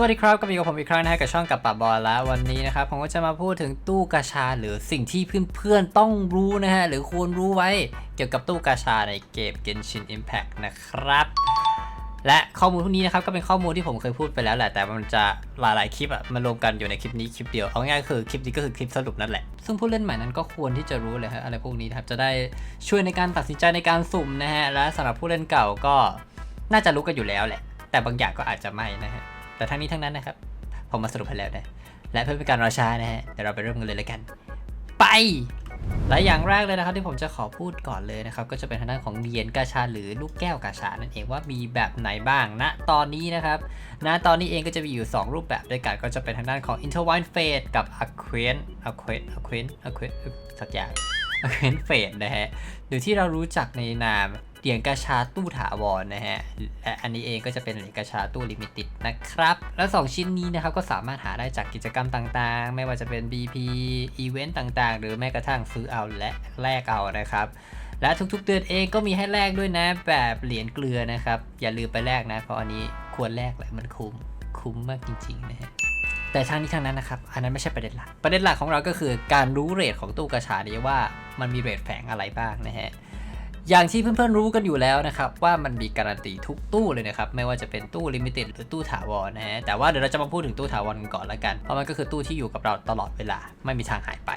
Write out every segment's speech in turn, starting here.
วัสดีครับกับอยู่กับผมอีกครั้งนะฮะกับช่องกับปะบอลแล้ววันนี้นะครับผมก็จะมาพูดถึงตู้กาชาหรือสิ่งที่เพื่อนๆต้องรู้นะฮะหรือควรรู้ไว้เกี่ยวกับตู้กาชาในเกม Genshin Impact นะครับ และข้อมูลพวกนี้นะครับก็เป็นข้อมูลที่ผมเคยพูดไปแล้วแหละแต่มันจะหลายๆคลิปอะมารวมกันอยู่ในคลิปนี้คลิปเดียวเอาง่ายคือคลิปนี้ก็คือคลิปสรุปนั่นแหละซึ่งผู้เล่นใหม่นั้นก็ควรที่จะรู้เลยฮะอะไรพวกนี้นะครับจะได้ช่วยในการตัดสินใจในการสุ่มนะฮะและสำหรับผู้เล่นเก่าก็น่าจะรู้กันอยู่แล้วแหละ แต่บางอย่างก็อาจจะไม่นะฮะ แต่ทั้งนี้ทั้งนั้นนะครับ ผมมาสรุปให้แล้วนะ และเพื่อเป็นการรอช้านะฮะ เดี๋ยวเราไปเริ่มกันเลยแล้วกัน ไป และอย่างแรกเลยนะครับที่ผมจะขอพูดก่อนเลยนะครับ ก็จะเป็นทางด้านของเหรียญกาชาหรือลูกแก้วกาชานั่นเองว่ามีแบบไหนบ้างณตอนนี้นะครับณตอนนี้เองก็จะมีอยู่ 2 รูปแบบด้วยกันก็จะเป็นทางด้านของ Interwine Fade กับ Aquen Aquen Aquen Aquen สักอย่าง Aquen Fade นะฮะหรือที่เรารู้จักในนาม เหรียญกาชาตู้ถาวรนะฮะ และอันนี้เองก็จะเป็นเหรียญกาชาตู้ลิมิต็ดนะครับ และ2ชิ้นนี้นะครับก็สามารถหาได้จากกิจกรรมต่างๆ ไม่ว่าจะเป็น BP อีเวนต์ต่างๆ หรือแม้กระทั่งซื้อเอาและแลกเอานะครับ และทุกๆเดือนเองก็มีให้แลกด้วยนะแบบเหรียญเกลือนะครับ อย่าลืมไปแลกนะ เพราะอันนี้ควรแลกแหละมันคุ้มคุ้มมากจริงๆนะฮะแต่ทางนี้ทางนั้นนะครับ อันนั้นไม่ใช่ประเด็นหลัก ประเด็นหลักของเราก็คือการรู้เรทของตู้กระชานี้ว่ามันมีเรทแฝงอะไรบ้างนะฮะ อย่างที่เพื่อนๆรู้กันอยู่แล้วนะครับ ว่ามันมีการันตีทุกตู้เลยนะครับ ไม่ว่าจะเป็นตู้ลิมิเต็ดหรือตู้ถาวรนะฮะแต่ว่าเดี๋ยวเราจะมาพูดถึงตู้ถาวรกันก่อนละกัน เพราะมันก็คือตู้ที่อยู่กับเราตลอดเวลาไม่มีทางหายไป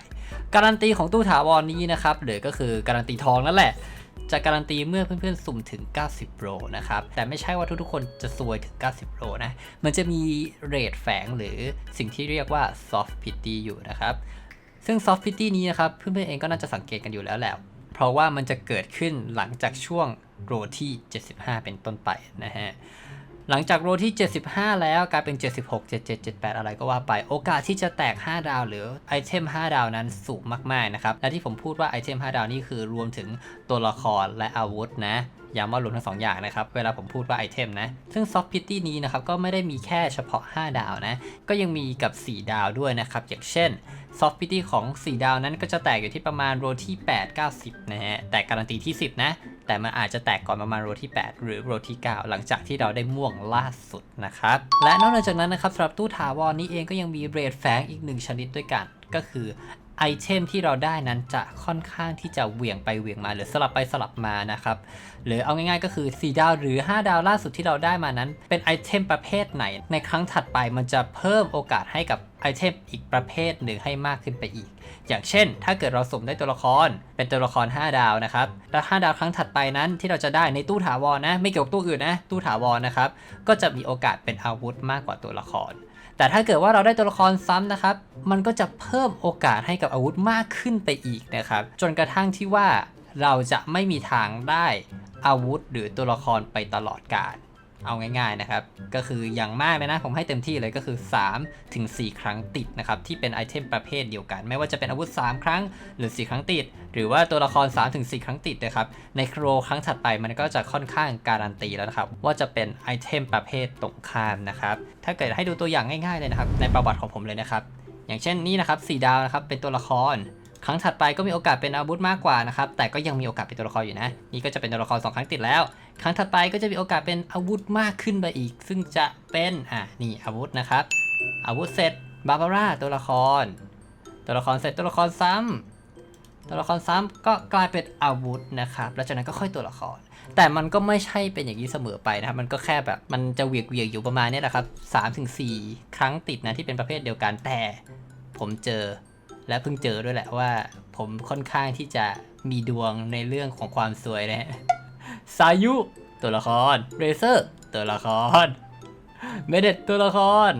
การันตีของตู้ถาวรนี้นะครับหรือก็คือการันตีทองนั่นแหละจะการันตีเมื่อเพื่อนๆ สุ่มถึง 90 โรนะครับ แต่ไม่ใช่ว่าทุกๆ คนจะซวยถึง 90 โรนะ มันจะมีเรทแฝงหรือสิ่งที่เรียกว่า soft pity อยู่นะครับ ซึ่ง soft pity นี้นะครับ เพื่อนๆ เองก็น่าจะสังเกตกันอยู่แล้วแหละ ราะว่ามันจะเกิดขึ้นหลังจากช่วงโรที่ 75 เป็นต้นไปนะฮะหลังจากโรที่ 75 แล้วกลายเป็น 76 77 78 อะไรก็ว่าไป โอกาสที่จะแตก 5 ดาวหรือไอเทม 5 ดาวนั้นสูงมาก ๆ นะครับ และที่ผมพูดว่าไอเทม 5 ดาวนี่คือรวมถึงตัวละครและอาวุธนะ ย้ำว่ารวมทั้งสองอย่างนะครับ เวลาผมพูดว่าไอเทมนะ ซึ่ง Soft Pity นี้นะครับ ก็ไม่ได้มีแค่เฉพาะ 5 ดาวนะ ก็ยังมีกับ 4 ดาวด้วยนะครับ อย่างเช่น Soft Pity ของ 4 ดาวนั้นก็จะแตกอยู่ที่ประมาณโรที่ 8 90 นะฮะ แต่การันตีที่ 10 นะ แต่มันอาจจะแตกก่อนประมาณโรที่ 8 หรือโรที่ 9 หลังจากที่เราได้ม่วงล่าสุดนะครับ และนอกจากนั้นนะครับสำหรับตู้ถาวรนี้เองก็ยังมีเรทแฝงอีกหนึ่งชนิดด้วยกัน ก็คือ ไอเทมที่เราได้นั้นจะค่อนข้างที่จะเหวี่ยงไปเหวี่ยงมา หรือสลับไปสลับมานะครับ หรือเอาง่ายๆก็คือ 4 ดาวหรือ 5 ดาวล่าสุดที่เราได้มานั้น เป็นไอเทมประเภทไหน ในครั้งถัดไปมันจะเพิ่มโอกาสให้กับไอเทมอีกประเภทหนึ่งให้มากขึ้นไปอีก อย่างเช่น ถ้าเกิดเราสุ่มได้ตัวละคร เป็นตัวละคร 5 ดาวนะครับ แล้ว 5 ดาวครั้งถัดไปนั้นที่เราจะได้ในตู้ถาวรนะ ไม่เกี่ยวกับตู้อื่นนะ ตู้ถาวรนะครับ ก็จะมีโอกาสเป็นอาวุธมากกว่าตัวละคร แต่ถ้าเกิดว่าเราได้ตัวละครซ้ำนะครับ มันก็จะเพิ่มโอกาสให้กับอาวุธมากขึ้นไปอีกนะครับ จนกระทั่งที่ว่าเราจะไม่มีทางได้อาวุธหรือตัวละครไปตลอดกาล เอาง่ายๆนะครับ ก็คืออย่างมากเลยนะ ผมให้เต็มที่เลยก็คือ 3 ถึง 4 ครั้งติดนะครับ ที่เป็นไอเทมประเภทเดียวกัน ไม่ว่าจะเป็นอาวุธ 3 ครั้งหรือ 4 ครั้งติด หรือว่าตัวละคร 3 ถึง 4 ครั้งติดนะครับ ในโครครั้งถัดไปมันก็จะค่อนข้างการันตีแล้วนะครับ ว่าจะเป็นไอเทมประเภทตรงข้ามนะครับ ถ้าเกิดให้ดูตัวอย่างง่ายๆเลยนะครับ ในประวัติของผมเลยนะครับ อย่างเช่นนี่นะครับ4ดาวนะครับเป็นตัวละคร ครั้งถัดไปก็มีโอกาสเป็นอาวุธมากกว่านะครับ แต่ก็ยังมีโอกาสเป็นตัวละครอยู่นะ นี่ก็จะเป็นตัวละคร2ครั้งติดแล้ว ครั้งถัดไปก็จะมีโอกาสเป็นอาวุธมากขึ้นไปอีก ซึ่งจะเป็นอะนี่อาวุธนะครับ อาวุธเสร็จบาบาร่าตัวละคร ตัวละครเสร็จตัวละครซ้ำตัวละครซ้ำก็กลายเป็นอาวุธนะครับแล้วจากนั้นก็ค่อยตัวละคร แต่มันก็ไม่ใช่เป็นอย่างนี้เสมอไปนะครับ มันก็แค่แบบมันจะเวียกเวียกอยู่ประมาณนี้แหละครับสามถึงสี่ครั้งติดนะที่เป็นประเภทเดียวกันแต่ ผมเจอ และเพิ่งเจอด้วยแหละว่า ผมค่อนข้างที่จะมีดวงในเรื่องของความสวยนะฮะสายุตัวละครเรเซอร์ตัวละครเมเดตตัวละคร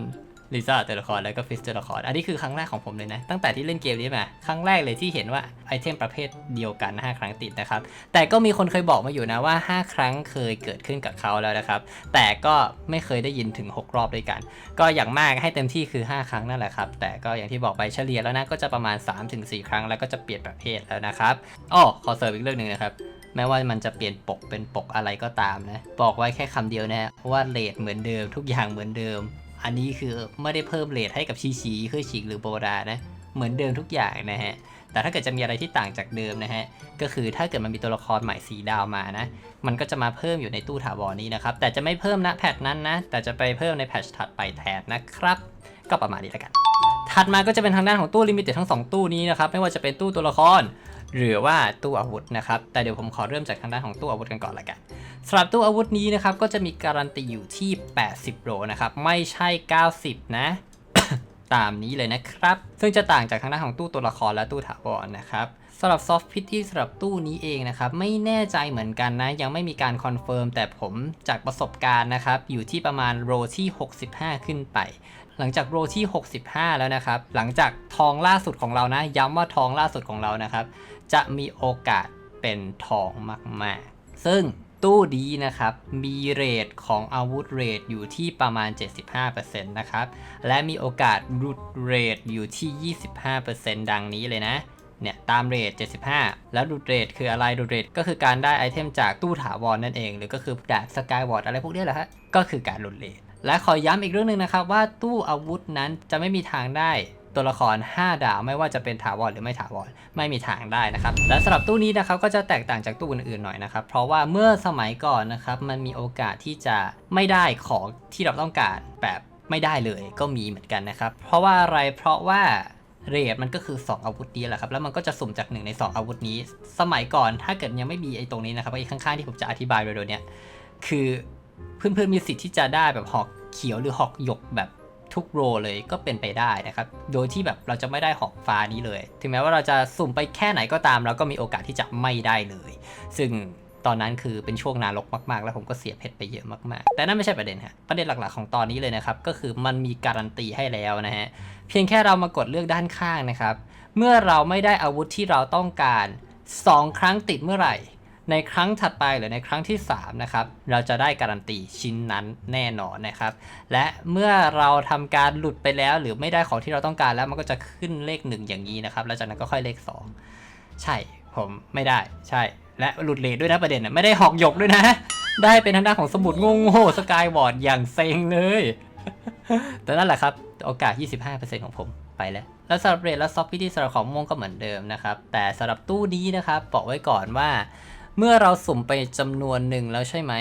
ลิซ่าตัวละครแล้วก็ฟิสตัวละคร อันนี้คือครั้งแรกของผมเลยนะ ตั้งแต่ที่เล่นเกมนี้มา ครั้งแรกเลยที่เห็นว่าไอเทมประเภทเดียวกัน 5 ครั้งติดนะครับ แต่ก็มีคนเคยบอกมาอยู่นะว่า 5 ครั้งเคยเกิดขึ้นกับเขาแล้วนะครับ แต่ก็ไม่เคยได้ยินถึง 6 รอบด้วยกัน ก็อย่างมากให้เต็มที่คือ 5 ครั้งนั่นแหละครับ แต่ก็อย่างที่บอกไปเฉลี่ยแล้วนะก็จะประมาณ 3-4 ครั้งแล้วก็จะเปลี่ยนประเภทแล้วนะครับอ้อขอเสริมอีกเรื่องหนึ่งนะครับแม้ว่ามันจะเปลี่ยนปกเป็นปกอะไรก็ตามนะ บอกไว้แค่คำเดียวนะว่าเลทเหมือนเดิมทุกอย่างเหมือนเดิม อันนี้คือไม่ได้เพิ่มเลทให้กับชีชีเคยฉีกหรือโบรานะ เหมือนเดิมทุกอย่างนะฮะ แต่ถ้าเกิดจะมีอะไรที่ต่างจากเดิมนะฮะ ก็คือถ้าเกิดมันมีตัวละครใหม่สีดาวมานะ มันก็จะมาเพิ่มอยู่ในตู้ถาวรนี้นะครับ แต่จะไม่เพิ่มณแพทนั้นนะ แต่จะไปเพิ่มในแพทถัดไปแทนนะครับ ก็ประมาณนี้แล้วกัน ถัดมาก็จะเป็นทางด้านของตู้ลิมิเต็ดทั้งสองตู้นี้นะครับ ไม่ว่าจะเป็นตู้ตัวละคร หรือว่าตู้อาวุธนะครับ แต่เดี๋ยวผมขอเริ่มจากทางด้านของตู้อาวุธกันก่อนละกันสำหรับตู้อาวุธนี้นะครับ ก็จะมีการันตีอยู่ที่ 80โรนะครับ ไม่ใช่ 90 นะ ตามนี้เลยนะครับ ซึ่งจะต่างจากทางด้านของตู้ตัวละครและตู้ถาวรนะครับสำหรับซอฟต์พิตที่สำหรับตู้นี้เองนะครับ ไม่แน่ใจเหมือนกันนะ ยังไม่มีการคอนเฟิร์มแต่ผมจากประสบการณ์นะครับ อยู่ที่ประมาณโรที่ 65 ขึ้นไป หลังจากโรที่ 65 แล้วนะครับ หลังจากทองล่าสุดของเรานะ ย้ำว่าทองล่าสุดของเรานะครับ จะมีโอกาสเป็นทองมาก ๆ ซึ่งตู้ดีนะครับ มีเรทของอาวุธเรทอยู่ที่ประมาณ 75%นะครับ และมีโอกาสรุดเรทอยู่ที่ 25%ดังนี้เลยนะ เนี่ย ตามเรท 75 แล้วดูดเรทคืออะไรดูดเรทก็คือการได้ไอเทมจากตู้ถาวรนั่นเอง หรือก็คือดาบสกายวอร์ดอะไรพวกนี้แหละฮะ ก็คือการลุดเรทและขอย้ำอีกเรื่องหนึ่งนะครับว่าตู้อาวุธนั้นจะไม่มีทางได้ ตัวละคร 5 ดาวไม่ว่าจะเป็นถาวรหรือไม่ถาวรไม่มีทางได้นะครับและสำหรับตู้นี้นะครับก็จะแตกต่างจากตู้อื่นๆหน่อยนะครับเพราะว่าเมื่อสมัยก่อนนะครับมันมีโอกาสที่จะไม่ได้ของที่เราต้องการแบบไม่ได้เลยก็มีเหมือนกันนะครับเพราะว่าอะไรเพราะว่าเรทมันก็คือ 2 อาวุธนี้แหละครับแล้วมันก็จะสุ่มจากหนึ่งใน 2 อาวุธนี้ สมัยก่อนถ้าเกิดยังไม่มีไอ้ตรงนี้นะครับไอ้ข้างๆที่ผมจะอธิบายโดยๆเนี่ยคือเพื่อนๆมีสิทธิ์ที่จะได้แบบหอกเขียวหรือหอกหยกแบบ ทุกโรเลยก็เป็นไปได้นะครับ โดยที่แบบเราจะไม่ได้หอกฟ้านี้เลย ถึงแม้ว่าเราจะสุ่มไปแค่ไหนก็ตาม เราก็มีโอกาสที่จะไม่ได้เลย ซึ่งตอนนั้นคือเป็นช่วงนารกมากๆ แล้วผมก็เสียเพชรไปเยอะมากๆ แต่นั่นไม่ใช่ประเด็นฮะ ประเด็นหลักๆของตอนนี้เลยนะครับ ก็คือมันมีการันตีให้แล้วนะฮะ เพียงแค่เรามากดเลือกด้านข้างนะครับ เมื่อเราไม่ได้อาวุธที่เราต้องการ 2 ครั้งติดเมื่อไหร่ ในครั้งถัดไปหรือในครั้งที่3นะครับเราจะได้การันตีชิ้นนั้นแน่นอนนะครับและเมื่อเราทำการหลุดไปแล้ว หรือไม่ได้ของที่เราต้องการแล้วมันก็จะขึ้นเลข 1 อย่างนี้นะครับแล้วจากนั้นก็ค่อยเลข 2 ใช่ผมไม่ได้ใช่ และหลุดเลทด้วยนะประเด็นนะไม่ได้หอกหยกด้วยนะ ได้เป็นทางด้านของสมุดงงๆสกายวอร์ดอย่างเซ็งเลยแต่นั่นแหละครับโอกาส 25%ของผมไปแล้วแล้วสำหรับเรทและซอฟต์พิธีสำหรับของม่วงก็เหมือนเดิมนะครับ แต่สำหรับตู้นี้นะครับ บอกไว้ก่อนว่า เมื่อเราสุ่มไปจำนวนหนึ่งแล้วใช่ไหม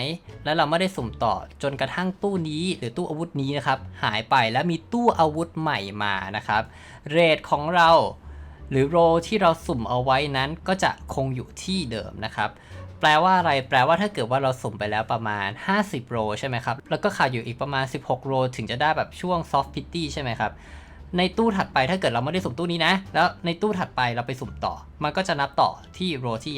แล้วเราไม่ได้สุ่มต่อจนกระทั่งตู้นี้หรือตู้อาวุธนี้นะครับ หายไปแล้วมีตู้อาวุธใหม่มานะครับ เรทของเราหรือโรที่เราสุ่มเอาไว้นั้นก็จะคงอยู่ที่เดิมนะครับ แปลว่าอะไร แปลว่าถ้าเกิดว่าเราสุ่มไปแล้วประมาณ 50 โรใช่ไหมครับ แล้วก็ขาดอยู่อีกประมาณ 16 โรถึงจะได้แบบช่วง soft pity ใช่ไหมครับ ในตู้ถัดไปถ้าเกิดเราไม่ได้สุ่มตู้นี้นะ แล้วในตู้ถัดไปเราไปสุ่มต่อ มันก็จะนับต่อที่โรที่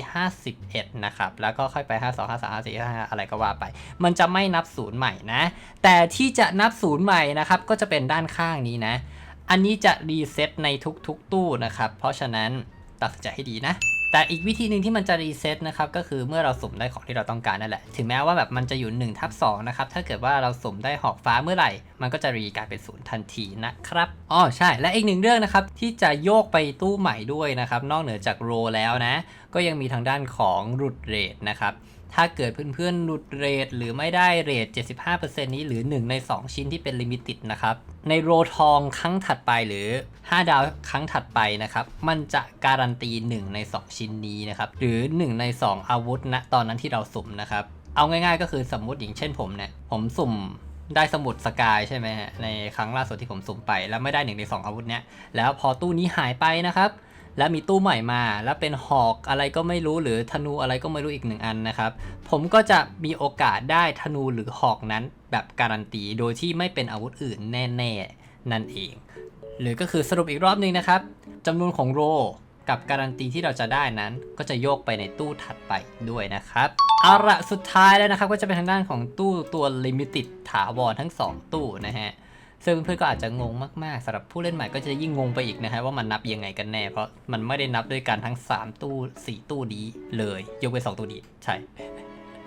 51 นะครับ แล้วก็ค่อยไป 52 53 54 55อะไรก็ว่าไป มันจะไม่นับศูนย์ใหม่นะ แต่ที่จะนับศูนย์ใหม่นะครับ ก็จะเป็นด้านข้างนี้นะ อันนี้จะรีเซ็ตในทุกๆ ตู้นะครับ เพราะฉะนั้นตัดสินใจให้ดีนะ แต่อีกวิธีหนึ่งที่มันจะรีเซ็ตนะครับก็คือเมื่อเราสุ่มได้ของที่เราต้องการนั่นแหละ ถึงแม้ว่าแบบมันจะอยู่1ทับ2นะครับถ้าเกิดว่าเราสุ่มได้หอกฟ้าเมื่อไหร่ มันก็จะรีกลายเป็นศูนย์ทันทีนะครับอ๋อใช่ และอีกหนึ่งเรื่องนะครับที่จะโยกไปตู้ใหม่ด้วยนะครับนอกเหนือจากโรแล้วนะก็ยังมีทางด้านของรุดเรทนะครับ ถ้าเกิดเพื่อนๆหลุดเรทหรือไม่ได้เรท75%นี้หรือ 1 ใน 2 ชิ้นที่เป็นลิมิติดนะครับ ในโรทองครั้งถัดไปหรือ 5 ดาวครั้งถัดไปนะครับ มันจะการันตี 1 ใน 2 ชิ้นนี้นะครับ หรือ 1 ใน 2 อาวุธณตอนนั้นที่เราสุ่มนะครับ เอาง่ายๆก็คือสมมติอย่างเช่นผมเนี่ย ผมสุ่มได้สมุดสกายใช่ไหมฮะในครั้งล่าสุดที่ผมสุ่มไป แล้วไม่ได้หนึ่งในสองอาวุธเนี้ยแล้วพอตู้นี้หายไปนะครับ แล้วมีตู้ใหม่มา แล้วเป็นหอกอะไรก็ไม่รู้หรือธนูอะไรก็ไม่รู้อีกหนึ่งอันนะครับ ผมก็จะมีโอกาสได้ธนูหรือหอกนั้นแบบการันตี โดยที่ไม่เป็นอาวุธอื่นแน่ๆ นั่นเอง หรือก็คือสรุปอีกรอบหนึงนะครับจำนวนของโรกับการันตีที่เราจะได้นั้นก็จะโยกไปในตู้ถัดไปด้วยนะครับเอาละสุดท้ายแล้วนะครับก็จะเป็นทางด้านของตู้ตัวลิมิติดถาวรทั้ง 2 ตู้นะฮะ ซึ่งเพื่อนๆก็อาจจะงงมากๆสำหรับผู้เล่นใหม่ก็จะยิ่งงงไปอีกนะฮะว่ามันนับยังไงกันแน่ เพราะมันไม่ได้นับด้วยกันทั้ง 3 ตู้ 4 ตู้นี้เลย ยกเว้น2ตู้นี้ใช่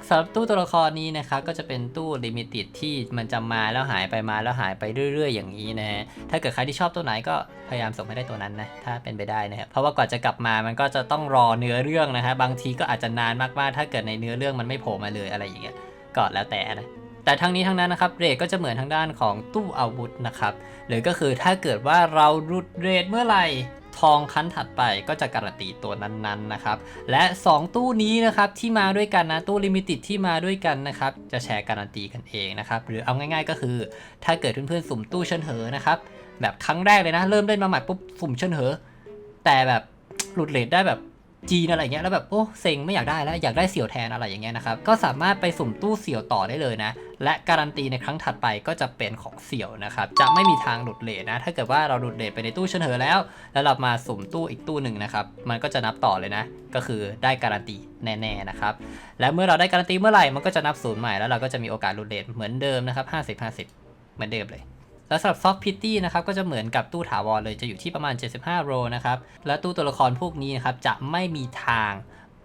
สำหรับตู้ตัวละครนี้นะครับก็จะเป็นตู้ลิมิติดที่มันจะมาแล้วหายไปมาแล้วหายไปเรื่อย ๆ อย่างนี้นะฮะถ้าเกิดใครที่ชอบตัวไหนก็พยายามส่งให้ได้ตัวนั้นนะถ้าเป็นไปได้นะครับเพราะว่ากว่าจะกลับมามันก็จะต้องรอเนื้อเรื่องนะฮะบางทีก็อาจจะนานมากๆ ถ้าเกิดในเนื้อเรื่องมันไม่โผล่มาเลยอะไรอย่างเงี้ยก็แล้วแต่นะ แต่ทั้งนี้ทั้งนั้นนะครับเรทก็จะเหมือนทางด้านของตู้อาวุธนะครับหรือก็คือถ้าเกิดว่าเรารุดเรทเมื่อไหร่ทองคันถัดไปก็จะการันตีตัวนั้นๆนะครับ และ 2 ตู้นี้นะครับที่มาด้วยกันนะตู้ลิมิติดที่มาด้วยกันนะครับจะแชร์การันตีกันเองนะครับหรือเอาง่ายๆก็คือ ถ้าเกิดเพื่อนๆสุ่มตู้เชิญเหอนะครับแบบครั้งแรกเลยนะ เริ่มเล่นมาใหม่ปุ๊บสุ่มเชิญเหอแต่แบบหลุดเลทได้แบบ จีนอะไรเงี้ยแล้วแบบโอ้เซ็งไม่อยากได้แล้วอยากได้เสี่ยวแทนอะไรอย่างเงี้ยนะครับก็สามารถไปสุ่มตู้เสี่ยวต่อได้เลยนะและการันตีในครั้งถัดไปก็จะเป็นของเสี่ยวนะครับจะไม่มีทางหลุดเลทนะถ้าเกิดว่าเราหลุดเลทไปในตู้เชิญเหอแล้ว แล้วเรามาสุ่มตู้อีกตู้หนึ่งนะครับมันก็จะนับต่อเลยนะ ก็คือได้การันตีแน่ๆนะครับและเมื่อเราได้การันตีเมื่อไหร่มันก็จะนับศูนย์ใหม่แล้วเราก็จะมีโอกาสหลุดเลทเหมือนเดิมนะครับ50-50 เหมือนเดิมเลย แล้วสำหรับ Soft Pity นะครับก็จะเหมือนกับตู้ถาวรเลยจะอยู่ที่ประมาณ 75 โรนะครับ และตู้ตัวละครพวกนี้นะครับจะไม่มีทาง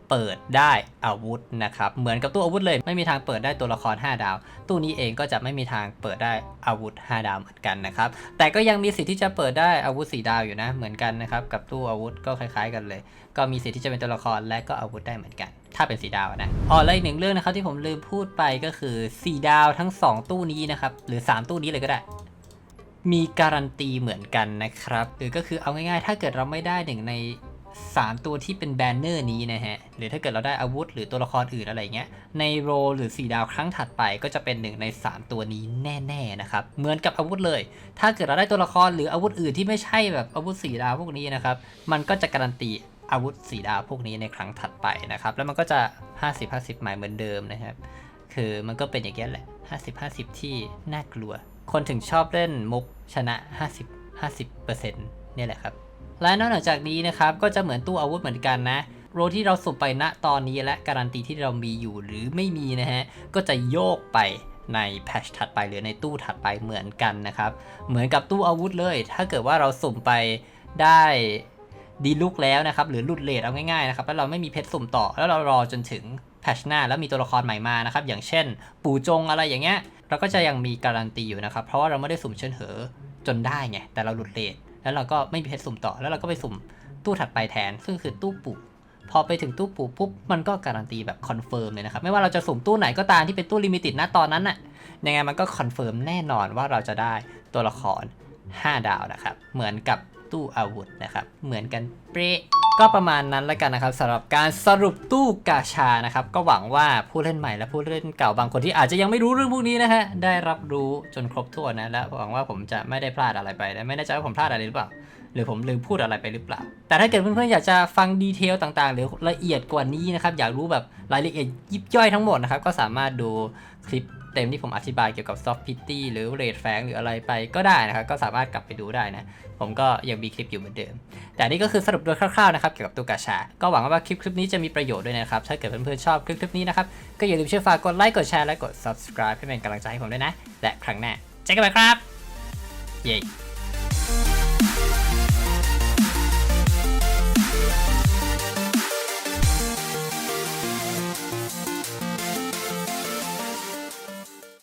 เปิดได้อาวุธนะครับ เหมือนกับตู้อาวุธเลย ไม่มีทางเปิดได้ตัวละคร 5 ดาว ตู้นี้เองก็จะไม่มีทางเปิดได้อาวุธ 5 ดาวเหมือนกันนะครับ แต่ก็ยังมีสิทธิ์ที่จะเปิดได้อาวุธ 4 ดาวอยู่นะ เหมือนกันนะครับ กับตู้อาวุธก็คล้าย ๆ กันเลย ก็มีสิทธิ์ที่จะเป็นตัวละครและก็อาวุธได้เหมือนกัน ถ้าเป็น4ดาวนะอ๋อและอีกหนึ่งเรื่องนะครับที่ผมลืมพูดไปก็คือ 4 ดาวทั้ง 2 ตู้นี้นะครับ หรือ 3 ตู้นี้เลยก็ได้ มีการันตีเหมือนกันนะครับหรือก็คือเอาง่ายๆ ถ้าเกิดเราไม่ได้หนึ่งใน 3 ตัวที่เป็นแบนเนอร์นี้นะฮะ หรือถ้าเกิดเราได้อาวุธหรือตัวละครอื่นอะไรเงี้ย ในโรหรือ 4 ดาวครั้งถัดไปก็จะเป็นหนึ่งใน 3 ตัวนี้แน่ๆนะครับ เหมือนกับอาวุธเลย ถ้าเกิดเราได้ตัวละครหรืออาวุธอื่นที่ไม่ใช่แบบอาวุธ 4 ดาวพวกนี้นะครับ มันก็จะการันตีอาวุธ 4 ดาวพวกนี้ในครั้งถัดไปนะครับ แล้วมันก็จะ 50-50 หมายเหมือนเดิมนะครับ คือมันก็เป็นอย่างนี้ยแหละ 50-50 ที่น่ากลัว คนถึงชอบเล่นมุกชนะ 50 50%เนี่ยแหละครับ และนอกจากนี้นะครับ ก็จะเหมือนตู้อาวุธเหมือนกันนะโรที่เราสุ่มไปณตอนนี้และการันตีที่เรามีอยู่หรือไม่มีนะฮะ ก็จะโยกไปในแพชถัดไปหรือในตู้ถัดไปเหมือนกันนะครับ เหมือนกับตู้อาวุธเลย ถ้าเกิดว่าเราสุ่มไปได้ดีลุกแล้วนะครับ หรือหลุดเลทเอาง่ายๆนะครับ แล้วเราไม่มีเพชรสุ่มต่อ แล้วเรารอจนถึง แพชหน้าแล้วมีตัวละครใหม่มานะครับ อย่างเช่น ปู่จงอะไรอย่างเงี้ยเราก็จะยังมีการันตีอยู่นะครับ เพราะว่าเราไม่ได้สุ่มเชิญเหอจนได้ไงแต่เราหลุดเลทแล้วเราก็ไม่มีเพชรสุ่มต่อ แล้วเราก็ไปสุ่มตู้ถัดไปแทน ซึ่งคือตู้ปู่พอไปถึงตู้ปู่ปุ๊บมันก็การันตีแบบคอนเฟิร์มเลยนะครับ ไม่ว่าเราจะสุ่มตู้ไหนก็ตามที่เป็นตู้ลิมิต็ดณตอนนั้นน่ะยังไงมันก็คอนเฟิร์มแน่นอนว่าเราจะได้ตัวละคร 5 ดาวนะครับ เหมือนกับ ตู้อาวุธนะครับ เหมือนกันเป๊ะก็ประมาณนั้นแล้วกันนะครับสำหรับการสรุปตู้กาชานะครับ ก็หวังว่าผู้เล่นใหม่และผู้เล่นเก่าบางคนที่อาจจะยังไม่รู้เรื่องพวกนี้นะฮะได้รับรู้จนครบถ้วนนะและหวังว่าผมจะไม่ได้พลาดอะไรไปและไม่แน่ใจว่าผมพลาดอะไรหรือเปล่า หรือผมลืมพูดอะไรไปหรือเปล่า แต่ถ้าเกิดเพื่อนๆอยากจะฟังดีเทลต่างๆ หรือละเอียดกว่านี้นะครับอยากรู้แบบรายละเอียดยิบย่อยทั้งหมดนะครับก็สามารถดู คลิปเต็มที่ผมอธิบายเกี่ยวกับ soft pity หรือเรดแฟงหรืออะไรไปก็ได้นะครับ ก็สามารถกลับไปดูได้นะ ผมก็ยังมีคลิปอยู่เหมือนเดิม แต่นี่ก็คือสรุปโดยคร่าวๆนะครับเกี่ยวกับตัวกาชา ก็หวังว่าคลิปคลิปนี้จะมีประโยชน์ด้วยนะครับ ถ้าเกิดเพื่อนๆชอบคลิปคลิปนี้นะครับ ก็อย่าลืมช่วยฝากกดไลค์กดแชร์และกด subscribe เพื่อเป็นกำลังใจให้ผมด้วยนะ และครั้งหน้าเจอกันใหม่ครับ เย้